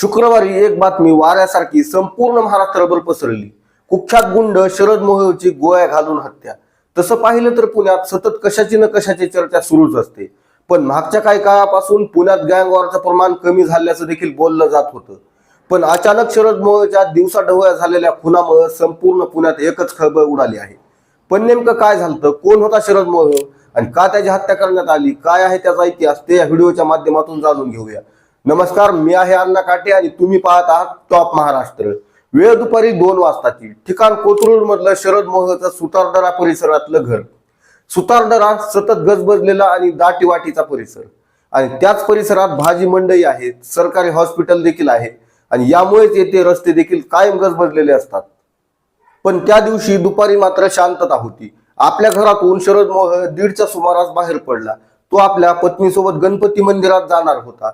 शुक्रवारी एक बातमी वाऱ्यासारखी संपूर्ण महाराष्ट्रभर पसरली. कुख्यात गुंड शरद मोहोळची गोळ्या घालून हत्या. तसं पाहिलं तर पुण्यात सतत कशाची न कशाची चर्चा सुरूच असते. पण मागच्या काही काळापासून पुण्यात गँग वॉरचं प्रमाण कमी झाल्याचं देखील बोललं जात होतं. पण अचानक शरद मोहोळच्या दिवसाढवळ्या झालेल्या खुनामुळे संपूर्ण पुण्यात एकच खळबळ उडाली आहे. पण नेमकं काय झालं कोण होता शरद मोहोळ आणि का त्याची हत्या करण्यात आली? काय आहे त्याचा इतिहास? ते या व्हिडिओच्या माध्यमातून जाणून घेऊया. नमस्कार मी आहे अण्णा काटे आणि तुम्ही पाहत आहात टॉप महाराष्ट्र. वेळ दुपारी दोन वाजताची. ठिकाण कोथरूड मधलं शरद मोहचा सुतारदरा परिसरातलं घर. सुतारदरा सतत गजबजलेला आणि दाटीवाटीचा परिसर. आणि त्याच परिसरात भाजी मंडई आहे सरकारी हॉस्पिटल देखील आहे. आणि यामुळेच येथे रस्ते देखील कायम गजबजलेले असतात. पण त्या दिवशी दुपारी मात्र शांतता होती. आपल्या घरातून शरद मोह दीडच्या सुमारास बाहेर पडला. तो आपल्या पत्नीसोबत गणपती मंदिरात जाणार होता.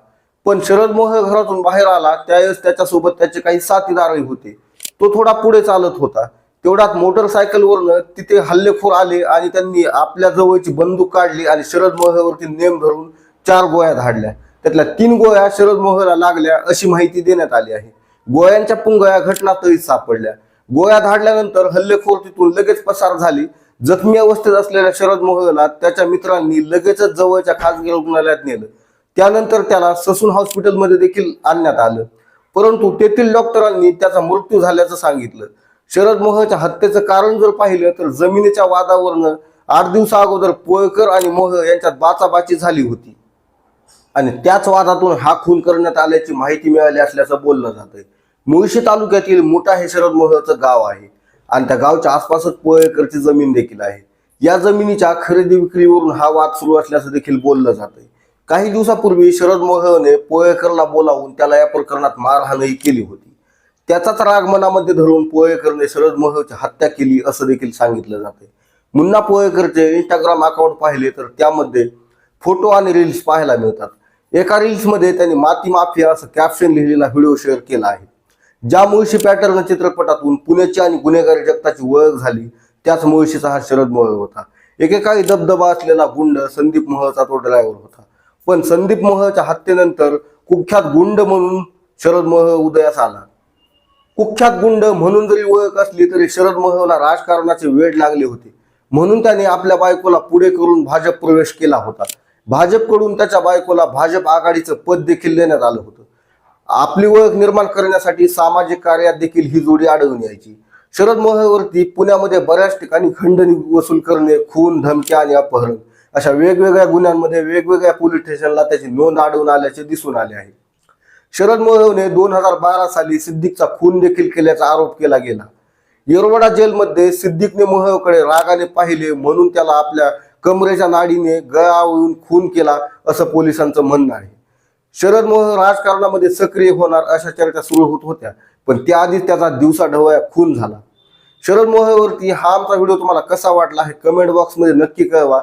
पण शरद मोहोळ घरातून बाहेर आला त्यावेळेस त्याच्यासोबत त्याचे काही साथीदारही होते. तो थोडा पुढे चालत होता. तेवढ्यात मोटरसायकलवरनं तिथे हल्लेखोर आले आणि त्यांनी आपल्या जवळची बंदूक काढली आणि शरद मोहोळवरती नेम धरून चार गोळ्या धाडल्या. त्यातल्या तीन गोळ्या शरद मोहोळला लागल्या अशी माहिती देण्यात आली आहे. गोळ्यांच्या पुंगळ्या घटनातही सापडल्या. गोळ्या धाडल्यानंतर हल्लेखोर तिथून लगेच पसार झाली. जखमी अवस्थेत असलेल्या शरद मोहला त्याच्या मित्रांनी लगेचच जवळच्या खासगी रुग्णालयात नेलं. त्यानंतर त्याला ससून हॉस्पिटलमध्ये देखील आणण्यात आलं. परंतु तेथील डॉक्टरांनी त्याचा मृत्यू झाल्याचं सांगितलं. शरद मोहच्या हत्येचं कारण जर पाहिलं तर जमिनीच्या वादावरनं आठ दिवसा अगोदर पोळकर आणि मोह यांच्यात बाचाबाची झाली होती. आणि त्याच वादातून हा खून करण्यात आल्याची माहिती मिळाली असल्याचं बोललं जातंय. मुळशी तालुक्यातील मोठा हे शरद मोहचं गाव आहे. आणि त्या गावच्या आसपासच पोळेकरची जमीन देखील आहे. या जमिनीच्या खरेदी विक्रीवरून हा वाद सुरू असल्याचं देखील बोललं जातंय. काही दिवसापूर्वी शरद मोहने पोळेकरला बोलावून त्याला या प्रकरणात मारहाणही केली होती. त्याचाच राग मनामध्ये धरून पोळेकरने शरद मोहची हत्या केली असं देखील सांगितलं जाते मुन्ना पोळेकरचे इंस्टाग्राम अकाउंट पाहिले तर त्यामध्ये फोटो आणि रील्स पाहायला मिळतात. एका रील्समध्ये त्यांनी माती माफिया असं कॅप्शन लिहिलेला व्हिडिओ शेअर केला आहे. ज्या मुळशी पॅटर्न चित्रपटातून पुण्याची आणि गुन्हेगारी जगताची ओळख झाली त्याच मुळशीचा हा शरद मोह होता. एकेकाळी दबदबा असलेला गुंड संदीप मोहचा तो ड्रायव्हर होता. पण संदीप मोहच्या हत्येनंतर कुख्यात गुंड म्हणून शरद मोह उदयास आला. कुख्यात गुंड म्हणून जरी ओळख असली तरी शरद मोहला राजकारणाचे वेळ लागले होते. म्हणून त्याने आपल्या बायकोला पुढे करून भाजप प्रवेश केला होता. भाजपकडून त्याच्या बायकोला भाजप आघाडीचं पद देखील देण्यात आलं होतं. आपली ओळख निर्माण करण्यासाठी सामाजिक कार्यात देखील ही जोडी आढळून यायची. शरद मोहवरती पुण्यामध्ये बऱ्याच ठिकाणी खंडणी वसूल करणे खून धमक्या आणि अपहरण. अशा वेगवेगळ्या गुन्ह्यांमध्ये वेगवेगळ्या पोलीस स्टेशनला त्याची नोंद आढळून आल्याचे दिसून आले आहे. शरद मोहवने दोन हजार बारा साली सिद्दीकचा खून देखील केल्याचा आरोप केला गेला. येरवडा जेलमध्ये सिद्दीकने मोहवकडे रागाने पाहिले म्हणून त्याला आपल्या कमरेच्या नाडीने गळावून खून केला असं पोलिसांचं म्हणणं आहे. शरद मोह राजकारणामध्ये सक्रिय होणार अशा चर्चा सुरू होत होत्या पण त्याआधीच त्याचा दिवसा ढवळ्या खून झाला. शरद मोहवरती हा आमचा व्हिडिओ तुम्हाला कसा वाटला हे कमेंट बॉक्समध्ये नक्की कळवा.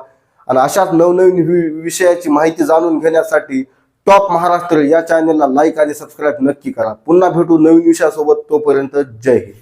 आणि अशाच नवनवीन विषयाची माहिती जाणून घेण्यासाठी टॉप महाराष्ट्र या चॅनलला लाईक आणि सबस्क्राईब नक्की करा. पुन्हा भेटू नवीन विषयासोबत तोपर्यंत जय हिंद.